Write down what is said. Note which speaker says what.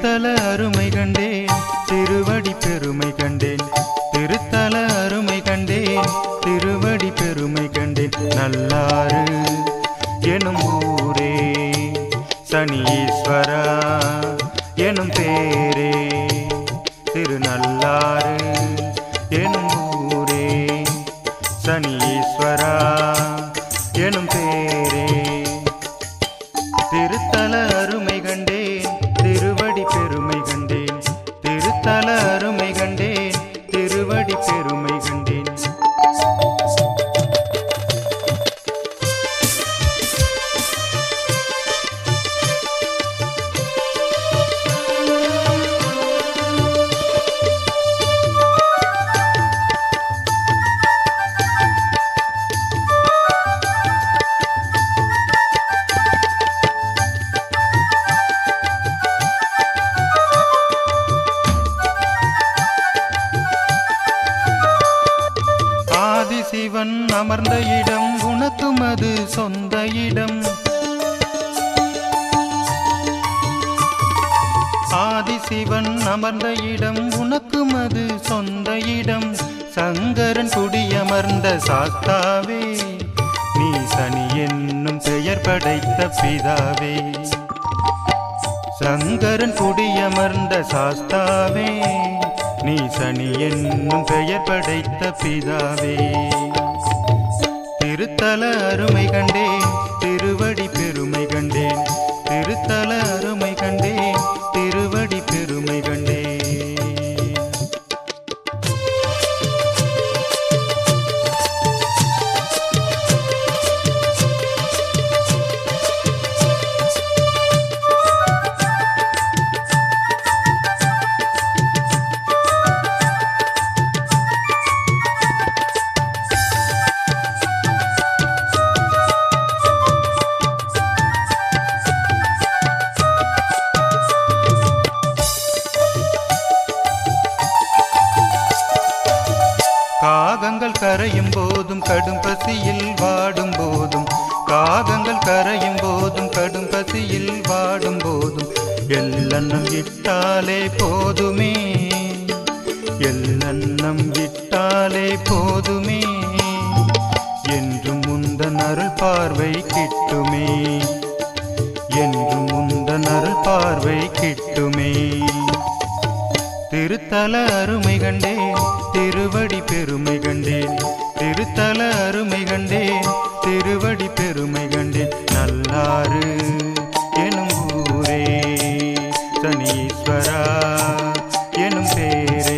Speaker 1: திருத்தல அருமை கண்டேன் திருவடி பெருமை கண்டேன் திருத்தல அருமை கண்டேன் திருவடி பெருமை கண்டேன். நல்லாறு எனும் ஊரே சனீஸ்வரா எனும் பேரே திருநல்லாறு எனும் ஊரே சனீஸ்வரா எனும் பேரே. திருத்தல அருமை கண்டேன் திருவடி பெருமை கண்டேன். திருத்தல அருமை கண்டேன். திருவடி பெருமை ஆதிசிவன் அமர்ந்த இடம் உனக்கும் அது சொந்த இடம். ஆதிசிவன் அமர்ந்த இடம் உனக்கும் அது சொந்த இடம். சங்கரன் குடியமர்ந்த சாஸ்தாவே நீ சனி என்னும் பெயர் படைத்த பிதாவே. சங்கரன் குடியமர்ந்த சாஸ்தாவே நீ சனி என்னும் பெயர் படைத்த பிதாவே. திருத்தல அருமை கண்டே. கரையும் போதும் கடும் பசியில் வாடும் போதும். காகங்கள் கரையும் போதும் கடும் பசியில் வாடும் போதும். எல்லன்னம் விட்டாலே போதுமே. எல்லன்னம் விட்டாலே போதுமே. என்றும் முந்தன் அருள் பார்வை கிட்டுமே. என்றும் முந்தன் அருள் பார்வை கிட்டுமே. திருத்தல அருமை கண்டேன் திருவடி பெருமை கண்டேன். திருத்தல அருமை கண்டேன் திருவடி பெருமை கண்டேன். நல்லாறு எனும் ஊரே சனீஸ்வரா எனும் பேரே